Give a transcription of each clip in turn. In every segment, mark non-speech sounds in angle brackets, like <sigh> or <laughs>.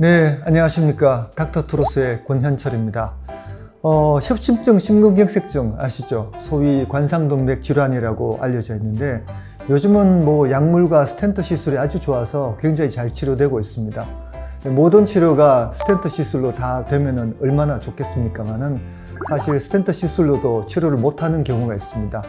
네, 안녕하십니까. 닥터 트로스의 권현철입니다. 어, 협심증 심근경색증 아시죠? 소위 관상동맥 질환이라고 알려져 있는데 요즘은 뭐 약물과 스텐트 시술이 아주 좋아서 굉장히 잘 치료되고 있습니다. 모든 치료가 스텐트 시술로 다 되면은 얼마나 좋겠습니까만은 사실 스텐트 시술로도 치료를 못하는 경우가 있습니다.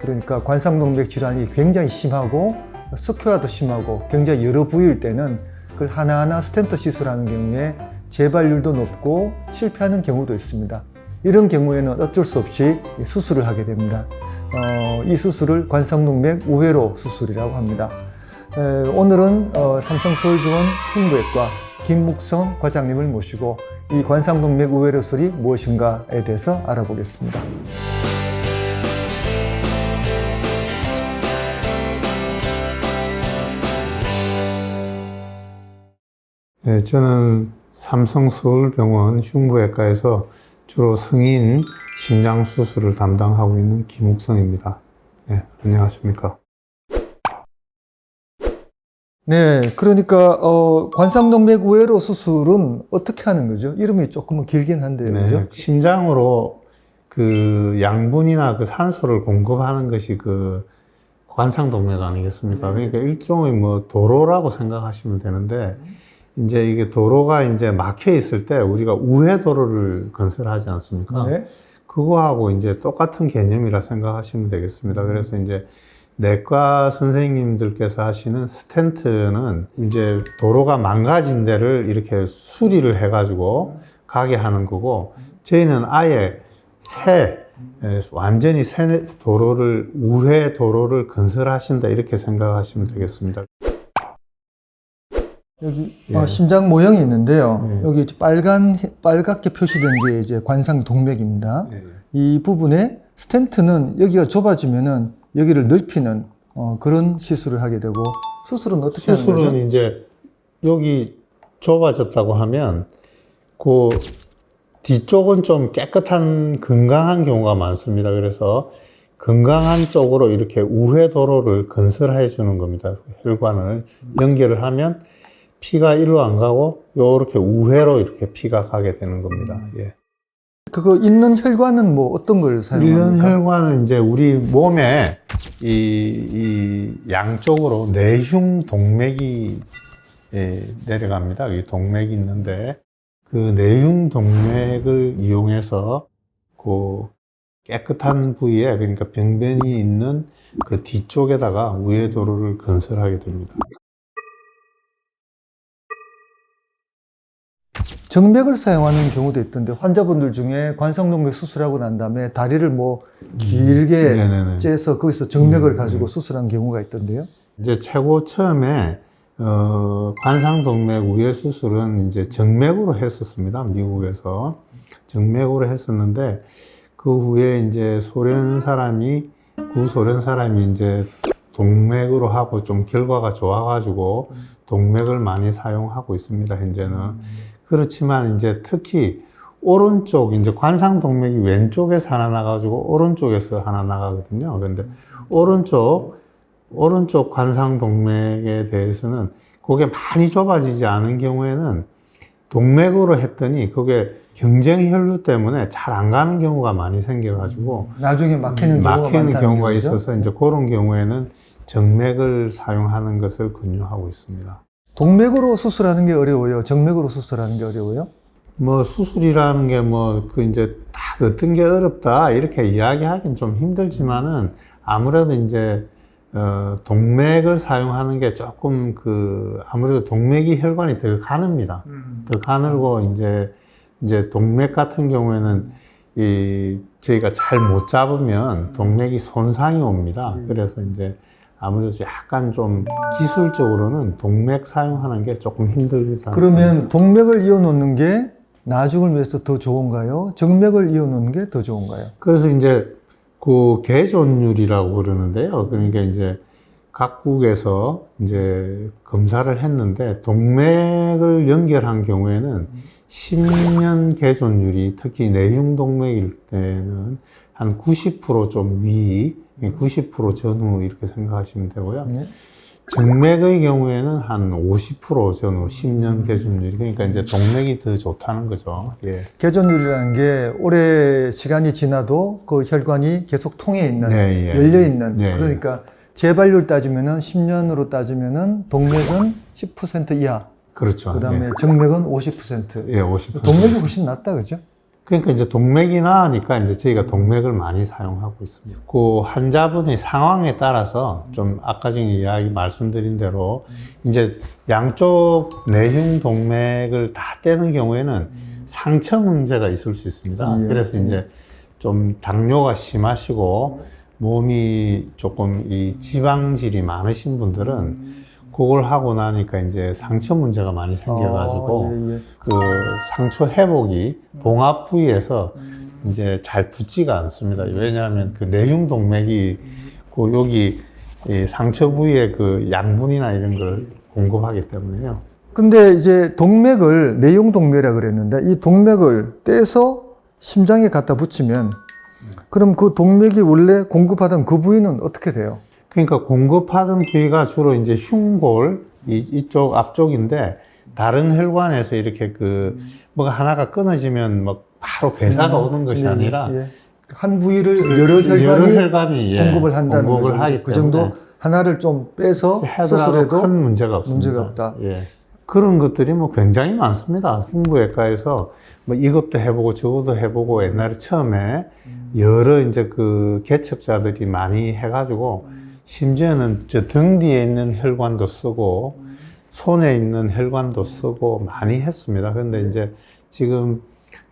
그러니까 관상동맥 질환이 굉장히 심하고 석회화도 심하고 굉장히 여러 부위일 때는 그걸 하나하나 스텐트 시술하는 경우에 재발률도 높고 실패하는 경우도 있습니다. 이런 경우에는 어쩔 수 없이 수술을 하게 됩니다. 어, 이 수술을 관상동맥 우회로 수술이라고 합니다. 에, 오늘은 어, 삼성서울병원 흉부외과 김묵성 과장님을 모시고 이 관상동맥 우회로 수술이 무엇인가에 대해서 알아보겠습니다. 네, 저는 삼성 서울병원 흉부외과에서 주로 성인 심장 수술을 담당하고 있는 김욱성입니다. 네, 안녕하십니까. 네, 그러니까 어, 관상동맥 우회로 수술은 어떻게 하는 거죠? 이름이 조금은 길긴 한데요, 그죠? 네, 심장으로 그 양분이나 그 산소를 공급하는 것이 그 관상동맥 아니겠습니까? 그러니까 일종의 뭐 도로라고 생각하시면 되는데 이제 이게 도로가 이제 막혀 있을 때 우리가 우회 도로를 건설하지 않습니까? 네. 그거하고 이제 똑같은 개념이라 생각하시면 되겠습니다. 그래서 이제 내과 선생님들께서 하시는 스텐트는 이제 도로가 망가진 데를 이렇게 수리를 해가지고 가게 하는 거고 저희는 아예 새 에, 완전히 새 도로를 우회 도로를 건설하신다 이렇게 생각하시면 되겠습니다. 여기 예. 어, 심장 모형이 있는데요. 예. 여기 빨간 빨갛게 표시된 게 이제 관상 동맥입니다. 이 부분에 스텐트는 여기가 좁아지면은 여기를 넓히는 어, 그런 시술을 하게 되고 수술은 어떻게 하는 거죠? 수술은 이제 여기 좁아졌다고 하면 그 뒤쪽은 좀 깨끗한 건강한 경우가 많습니다. 그래서 건강한 쪽으로 이렇게 우회 도로를 건설해 주는 겁니다. 혈관을 연결을 하면 피가 일로 안 가고 요렇게 우회로 이렇게 피가 가게 되는 겁니다. 예. 그거 있는 혈관은 뭐 어떤 걸 사용합니까? 혈관은 이제 우리 몸에 이, 이 양쪽으로 내흉 동맥이 예, 내려갑니다. 이 동맥이 있는데 그 내흉 동맥을 이용해서 그 깨끗한 부위에 그러니까 병변이 있는 그 뒤쪽에다가 우회 도로를 건설하게 됩니다. 정맥을 사용하는 경우도 있던데 환자분들 중에 관상동맥 수술하고 난 다음에 다리를 뭐 길게 음. 째서 거기서 정맥을 음, 가지고 음. 수술한 경우가 있던데요. 이제 최고 처음에 어, 관상동맥 우회 수술은 이제 정맥으로 했었습니다. 미국에서 정맥으로 했었는데 그 후에 이제 소련 사람이 구소련 사람이 이제 동맥으로 하고 좀 결과가 좋아가지고 동맥을 많이 사용하고 있습니다. 현재는 그렇지만 이제 특히 오른쪽 이제 관상 동맥이 왼쪽에서 하나 나가지고 오른쪽에서 하나 나가거든요. 근데 오른쪽 오른쪽 관상 동맥에 대해서는 그게 많이 좁아지지 않은 경우에는 동맥으로 했더니 그게 경쟁 혈류 때문에 잘 안 가는 경우가 많이 생겨가지고 나중에 막히는 경우가 막히는 경우가? 있어서 이제 그런 경우에는 정맥을 사용하는 것을 권유하고 있습니다. 동맥으로 수술하는 게 어려워요. 정맥으로 수술하는 게 어려워요. 뭐 수술이라는 게 뭐 그 이제 딱 어떤 게 어렵다 이렇게 이야기하기는 좀 힘들지만은 아무래도 이제 어 동맥을 사용하는 게 조금 그 아무래도 동맥이 혈관이 더 가늡니다. 더 가늘고 이제 이제 동맥 같은 경우에는 이 저희가 잘 못 잡으면 동맥이 손상이 옵니다. 그래서 이제 아무래도 약간 좀 기술적으로는 동맥 사용하는 게 조금 힘들다. 그러면 동맥을 이어놓는 게 나중을 위해서 더 좋은가요? 정맥을 이어놓는 게 더 좋은가요? 그래서 이제 그 개존율이라고 그러는데요. 그러니까 이제 각국에서 이제 검사를 했는데 동맥을 연결한 경우에는 10년 개존율이 특히 내흉 동맥일 때는 한 90%좀 위, 90% 전후 이렇게 생각하시면 되고요. 네. 정맥의 경우에는 한 50% 전후 10년 개준율이 그러니까 이제 동맥이 더 좋다는 거죠. 예. 개존율이라는 게 오래 시간이 지나도 그 혈관이 계속 통해 있는, 네, 예. 열려 있는. 예, 예. 그러니까 재발률 따지면은 10년으로 따지면은 동맥은 10% 이하, 그렇죠. 그다음에 정맥은 50%. 예, 50%. 동맥이 훨씬 낫다, 그죠? 그러니까 이제 동맥이 나으니까 이제 저희가 동맥을 많이 사용하고 있습니다. 그 환자분의 상황에 따라서 좀 아까 전에 이야기 말씀드린 대로 이제 양쪽 내흉 동맥을 다 떼는 경우에는 상처 문제가 있을 수 있습니다. 예. 그래서 이제 좀 당뇨가 심하시고 몸이 조금 이 지방질이 많으신 분들은 그걸 하고 나니까 이제 상처 문제가 많이 생겨가지고 아, 예, 예. 그 상처 회복이 봉합 부위에서 이제 잘 붙지가 않습니다. 왜냐하면 그 내흉 동맥이 그 여기 이 상처 부위에 그 양분이나 이런 걸 공급하기 때문에요. 근데 이제 동맥을 내용 동맥이라 그랬는데 이 동맥을 떼서 심장에 갖다 붙이면 그럼 그 동맥이 원래 공급하던 그 부위는 어떻게 돼요? 그러니까 공급하던 부위가 주로 이제 흉골 이, 이쪽 앞쪽인데 다른 혈관에서 이렇게 그 뭐가 하나가 끊어지면 막 바로 괴사가 오는 것이 예, 아니라 예. 한 부위를 여러 혈관이 여러 혈관이 예, 공급을 한다는 공급을 거죠. 그 정도 하나를 좀 빼서 수술해도 큰 문제가 없습니다. 문제가 없다. 예. 그런 것들이 뭐 굉장히 많습니다. 흉부외과에서 뭐 이것도 해보고 저것도 해보고 옛날에 처음에 여러 이제 그 개척자들이 많이 해가지고 심지어는 저 등 뒤에 있는 혈관도 쓰고 손에 있는 혈관도 쓰고 많이 했습니다. 근데 이제 지금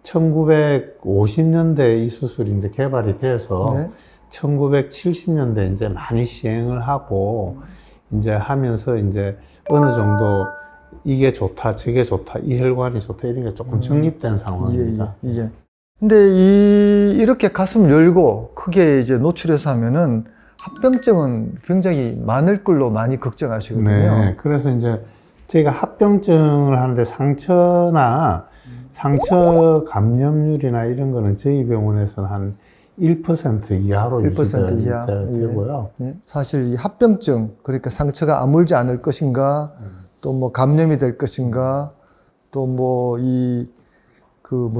1950년대 이 수술이 이제 개발이 돼서 네. 1970년대 이제 많이 시행을 하고 이제 하면서 이제 어느 정도 이게 좋다, 저게 좋다, 이 혈관이 좋다 이런 게 조금 정립된 예, 상황입니다. 예, 예. 근데 이, 이렇게 가슴 열고 크게 이제 노출해서 하면은 합병증은 굉장히 많을 걸로 많이 걱정하시거든요. 네, 그래서 이제 저희가 합병증을 하는데 상처나 상처 감염률이나 이런 거는 저희 병원에서는 한 1% 이하로 1% 유지가 이하. 예. 되고요. 예. 사실 이 합병증, 그러니까 상처가 아물지 않을 것인가, 또뭐 감염이 될 것인가, 또 뭐이그뭐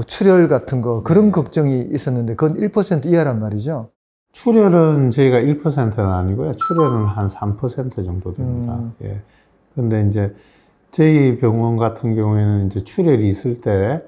출혈 같은 거 그런 걱정이 있었는데 그건 1% 이하란 말이죠. 출혈은 저희가 1%는 아니고요. 출혈은 한 3% 정도 됩니다. 음. 예. 근데 이제 저희 병원 같은 경우에는 이제 출혈이 있을 때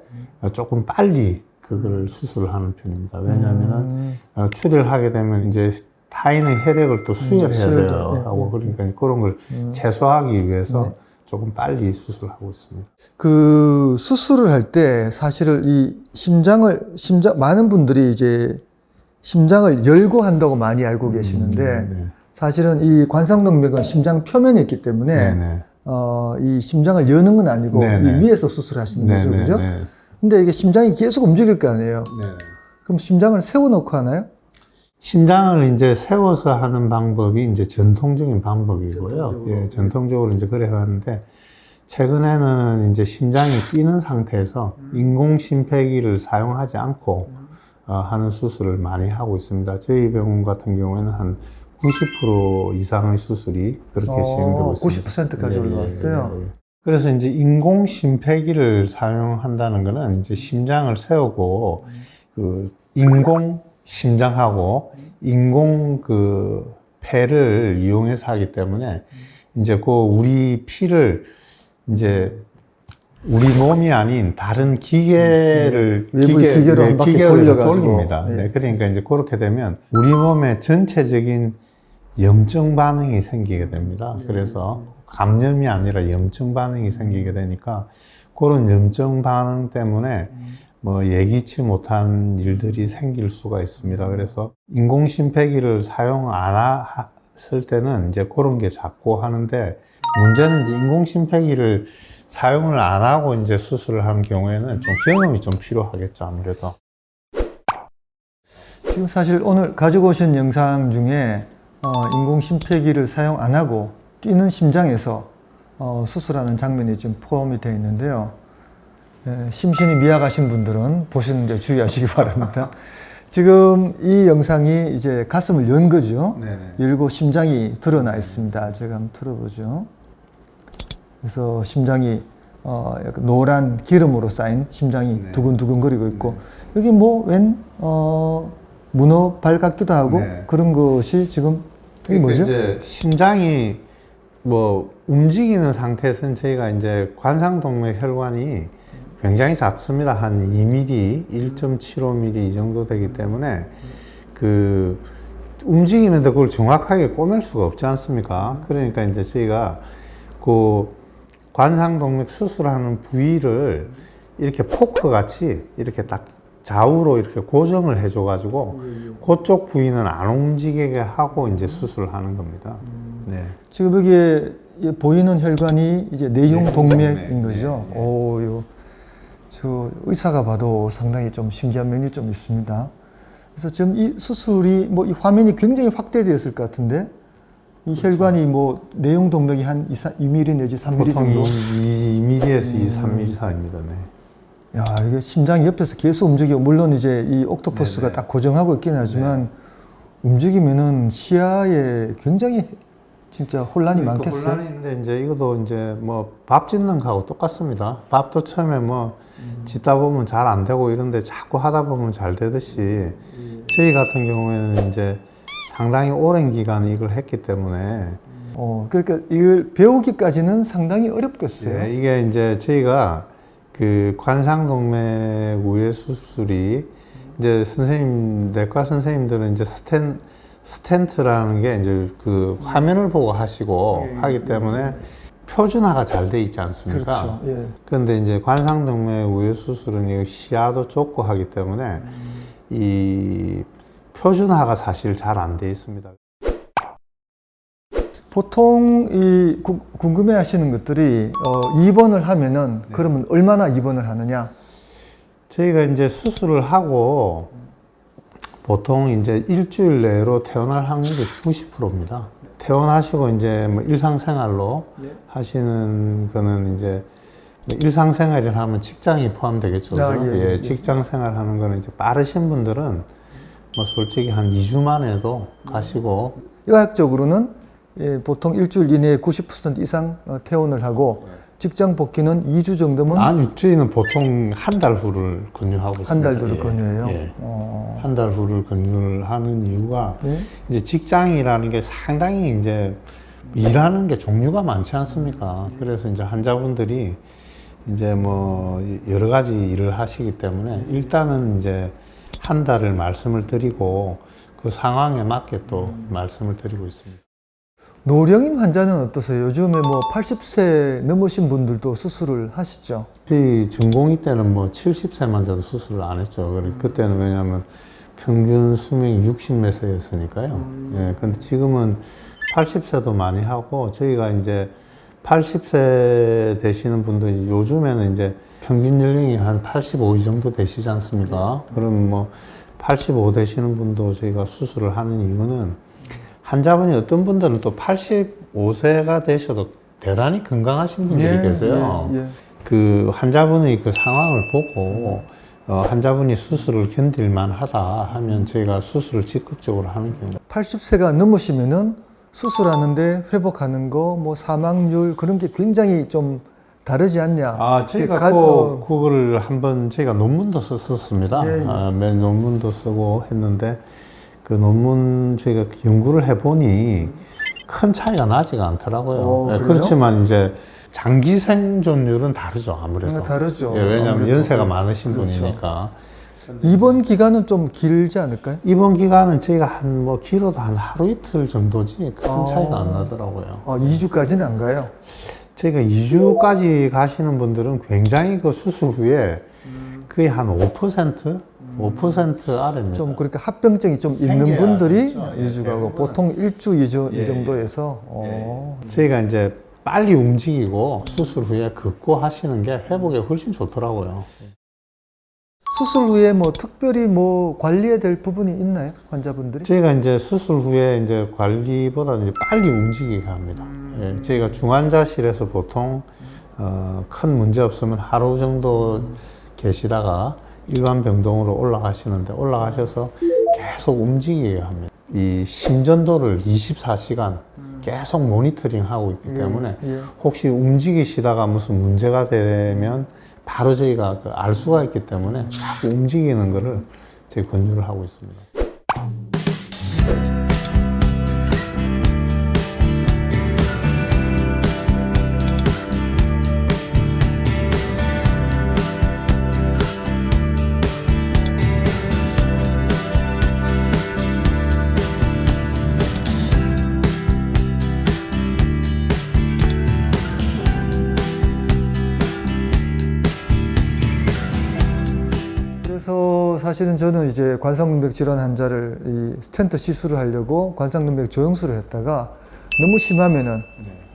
조금 빨리 그걸 수술을 하는 편입니다. 왜냐하면은 음, 어, 출혈하게 되면 이제 타인의 혈액을 또 수혈해야 돼요. 네, 하고 네. 그러니까 그런 걸 음. 최소화하기 위해서 네. 조금 빨리 수술하고 있습니다. 그 수술을 할 때 사실은 이 심장을 심장 많은 분들이 이제 심장을 열고 한다고 많이 알고 계시는데 네. 사실은 이 관상동맥은 심장 표면에 있기 때문에 네. 네. 어, 이 심장을 여는 건 아니고 네, 이 네. 위에서 수술하시는 네. 거죠, 네. 그죠? 네. 근데 이게 심장이 계속 움직일 거 아니에요. 네. 그럼 심장을 세워놓고 하나요? 심장을 이제 세워서 하는 방법이 이제 전통적인 방법이고요. 전통적으로. 예, 전통적으로 이제 그래 왔는데 최근에는 이제 심장이 뛰는 상태에서 인공 심폐기를 사용하지 않고 어, 하는 수술을 많이 하고 있습니다. 저희 병원 같은 경우에는 한 90% 이상의 수술이 그렇게 어, 시행되고 있습니다. 90%까지 예, 예, 올라왔어요. 예, 예. 그래서 이제 인공 심폐기를 사용한다는 거는 이제 심장을 세우고 그 인공 심장하고 인공 그 폐를 이용해서 하기 때문에 이제 그 우리 피를 이제 우리 몸이 아닌 다른 기계를 음, 외부의 기계로 한 바퀴 기계로 돌려가지고. 돌립니다. 예. 네, 그러니까 이제 그렇게 되면 우리 몸의 전체적인 염증 반응이 생기게 됩니다. 그래서 감염이 아니라 염증 반응이 생기게 되니까 그런 염증 반응 때문에 뭐 예기치 못한 일들이 생길 수가 있습니다. 그래서 인공 심폐기를 사용 안 했을 때는 이제 그런 게 자꾸 하는데 문제는 이제 인공 심폐기를 사용을 안 하고 이제 수술을 하는 경우에는 좀 경험이 좀 필요하겠죠, 아무래도. 지금 사실 오늘 가지고 오신 영상 중에 어, 인공 심폐기를 사용 안 하고 뛰는 심장에서 어, 수술하는 장면이 지금 포함이 되어 있는데요. 예, 심신이 미약하신 분들은 보시는 데 주의하시기 <laughs> 바랍니다. 지금 이 영상이 이제 가슴을 연 거죠. 네네. 열고 심장이 드러나 있습니다. 제가 한번 틀어보죠. 그래서 심장이 어, 약간 노란 기름으로 쌓인 심장이 네. 두근두근거리고 있고 여기 뭐웬 어, 문어 발 같기도 하고 네. 그런 것이 지금 이게 그러니까 뭐죠? 이제 심장이 뭐 움직이는 상태에서는 저희가 이제 관상동맥 혈관이 굉장히 작습니다. 한 2mm, 1.75mm 이 정도 되기 때문에 그 움직이는데 그걸 정확하게 꼬맬 수가 없지 않습니까? 그러니까 이제 저희가 그 관상동맥 수술하는 부위를 이렇게 포크 같이 이렇게 딱 좌우로 이렇게 고정을 해줘가지고 그쪽 부위는 안 움직이게 하고 이제 수술을 하는 겁니다. 네. 지금 여기에 이 보이는 혈관이 이제 내용 동맥인 거죠. 네, 네. 오, 요, 저 의사가 봐도 상당히 좀 신기한 면이 좀 있습니다. 그래서 지금 이 수술이 뭐 이 화면이 굉장히 확대되었을 것 같은데 이 혈관이 뭐 내용 동맥이 한 2, 2mm 내지 3mm 보통 정도. 2mm에서 2, 3mm 사이입니다. 네. 야, 이게 심장이 옆에서 계속 움직이고 물론 이제 이 옥토퍼스가 네네. 딱 고정하고 있긴 하지만 움직이면은 시야에 굉장히 진짜 혼란이 그러니까 많겠어요. 혼란인데 이제 이것도 이제 뭐 밥 짓는 거하고 똑같습니다. 밥도 처음에 뭐 짓다 보면 잘 안 되고 이런데 자꾸 하다 보면 잘 되듯이 저희 같은 경우에는 이제 상당히 오랜 기간 이걸 했기 때문에 어, 그러니까 이걸 배우기까지는 상당히 어렵겠어요. 예, 이게 이제 저희가 그 관상동맥 우회 수술이 이제 선생님 내과 선생님들은 이제 스텐 스텐트라는 게 이제 그 화면을 보고 하시고 하기 때문에 표준화가 잘 돼 있지 않습니까? 그렇죠. 예. 그런데 이제 관상동맥 우회 수술은 이 시야도 좁고 하기 때문에 이 표준화가 사실 잘 안 돼 있습니다. 보통 이 구- 궁금해하시는 것들이 어, 입원을 하면은 네. 그러면 얼마나 입원을 하느냐? 저희가 이제 수술을 하고 보통 이제 일주일 내로 퇴원할 확률이 90%입니다. 퇴원하시고 이제 뭐 일상생활로 하시는 거는 이제 뭐 일상생활을 하면 직장이 포함되겠죠. 아, 그죠? 예, 예, 예. 직장생활 하는 거는 이제 빠르신 분들은 뭐 솔직히 한 2주만 해도 가시고 의학적으로는 예, 보통 일주일 이내에 90% 이상 어, 퇴원을 하고 직장 복귀는 2주 정도면 아니 저희는 보통 한 달 후를 권유하고 있습니다. 한달 뒤를 예, 권유해요. 예. 어, 한 달 후를 권유를 하는 이유가 네. 이제 직장이라는 게 상당히 이제 일하는 게 종류가 많지 않습니까? 그래서 이제 환자분들이 이제 뭐 여러 가지 일을 하시기 때문에 일단은 이제 한 달을 말씀을 드리고 그 상황에 맞게 또 말씀을 드리고 있습니다. 노령인 환자는 어떠세요? 요즘에 뭐 80세 넘으신 분들도 수술을 하시죠. 저희 전공의 때는 뭐 70세만 돼도 수술을 안 했죠. 그래서 그때는 왜냐하면 평균 수명이 60몇 세였으니까요. 예, 근데 지금은 80세도 많이 하고 저희가 이제 80세 되시는 분들이 요즘에는 이제 평균 연령이 한 85이 정도 되시지 않습니까? 그럼 뭐 85 되시는 분도 저희가 수술을 하는 이유는 환자분이 어떤 분들은 또 85세가 되셔도 대단히 건강하신 분들이 계세요. 예, 예. 그 환자분의 그 상황을 보고 어, 환자분이 수술을 견딜 만 하다 하면 저희가 수술을 적극적으로 하는 경우가 80세가 넘으시면은 수술하는데 회복하는 거, 뭐 사망률 그런 게 굉장히 좀 다르지 않냐. 아 저희가 가- 그, 어, 그거를 한번 저희가 논문도 썼었습니다. 예, 예. 아, 맨 논문도 쓰고 했는데 그 논문 저희가 연구를 해보니 큰 차이가 나지가 않더라고요. 어, 예? 그렇지만 이제 장기 생존율은 다르죠 아무래도. 아, 다르죠. 예, 왜냐하면 아무래도. 연세가 그- 많으신 그렇죠. 분이니까. 입원 기간은 좀 길지 않을까요? 입원 기간은 저희가 한 뭐 길어도 한 하루 이틀 정도지 큰 어. 차이가 안 나더라고요. 아, 2주까지는 안 가요. 저희가 2주까지 가시는 분들은 굉장히 그 수술 후에 거의 한 5%? 5% 아래입니다. 좀 그러니까 합병증이 좀 있는 분들이 되죠. 예, 2주 가고 대부분은. 보통 1주, 2주 예, 이 정도에서 어, 저희가 이제 빨리 움직이고 수술 후에 걷고 하시는 게 회복에 훨씬 좋더라고요. 수술 후에 뭐 특별히 뭐 관리해야 될 부분이 있나요? 환자분들이? 저희가 이제 수술 후에 이제 관리보다는 이제 빨리 움직이게 합니다. 예, 저희가 중환자실에서 보통 어, 큰 문제 없으면 하루 정도 계시다가 일반 병동으로 올라가시는데 올라가셔서 계속 움직이게 합니다. 이 심전도를 24시간 계속 모니터링 하고 있기 때문에 예. 혹시 움직이시다가 무슨 문제가 되면 바로 저희가 그알 수가 있기 때문에 움직이는 거를 저희 권유를 하고 있습니다. 그래서 사실은 저는 이제 관상동맥 질환 환자를 이 스텐트 시술을 하려고 관상동맥 조영술을 했다가 너무 심하면은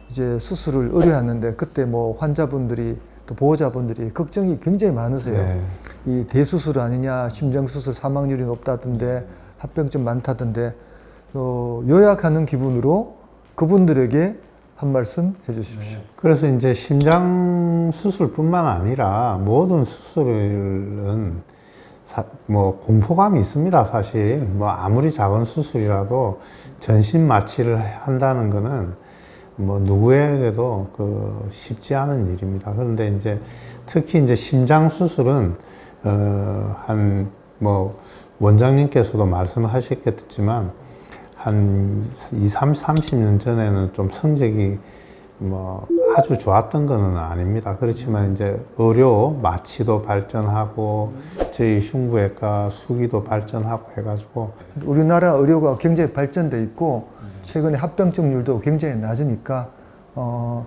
이제 수술을 의뢰하는데 그때 뭐 환자분들이 또 보호자분들이 걱정이 굉장히 많으세요. 네. 이 대수술 아니냐, 심장수술 사망률이 높다던데, 합병증 많다던데, 어, 요약하는 기분으로 그분들에게 한 말씀 해주십시오. 그래서 이제 심장 수술뿐만 아니라 모든 수술은 사- 뭐 공포감이 있습니다. 사실 뭐 아무리 작은 수술이라도 전신 마취를 한다는 거는 뭐 누구에게도 그 쉽지 않은 일입니다. 그런데 이제 특히 이제 심장 수술은 어한 뭐 원장님께서도 말씀하셨겠지만 한 2, 3, 30년 전에는 좀 성적이 뭐 아주 좋았던 거는 아닙니다. 그렇지만 이제 의료 마취도 발전하고 저희 흉부외과 수기도 발전하고 해가지고 우리나라 의료가 굉장히 발전돼 있고 최근에 합병증률도 굉장히 낮으니까 어,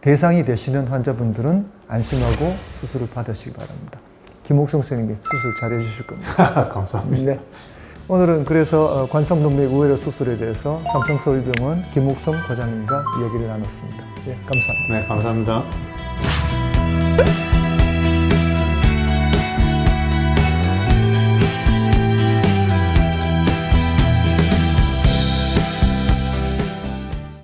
대상이 되시는 환자분들은 안심하고 수술을 받으시기 바랍니다. 김옥성 선생님이 수술 잘 해 주실 겁니다. <laughs> 감사합니다. 네. 오늘은 그래서 어, 관성동맥 우회로 수술에 대해서 삼성서울병원 김옥성 과장님과 이야기를 나눴습니다. 예, 감사합니다. 네, 감사합니다.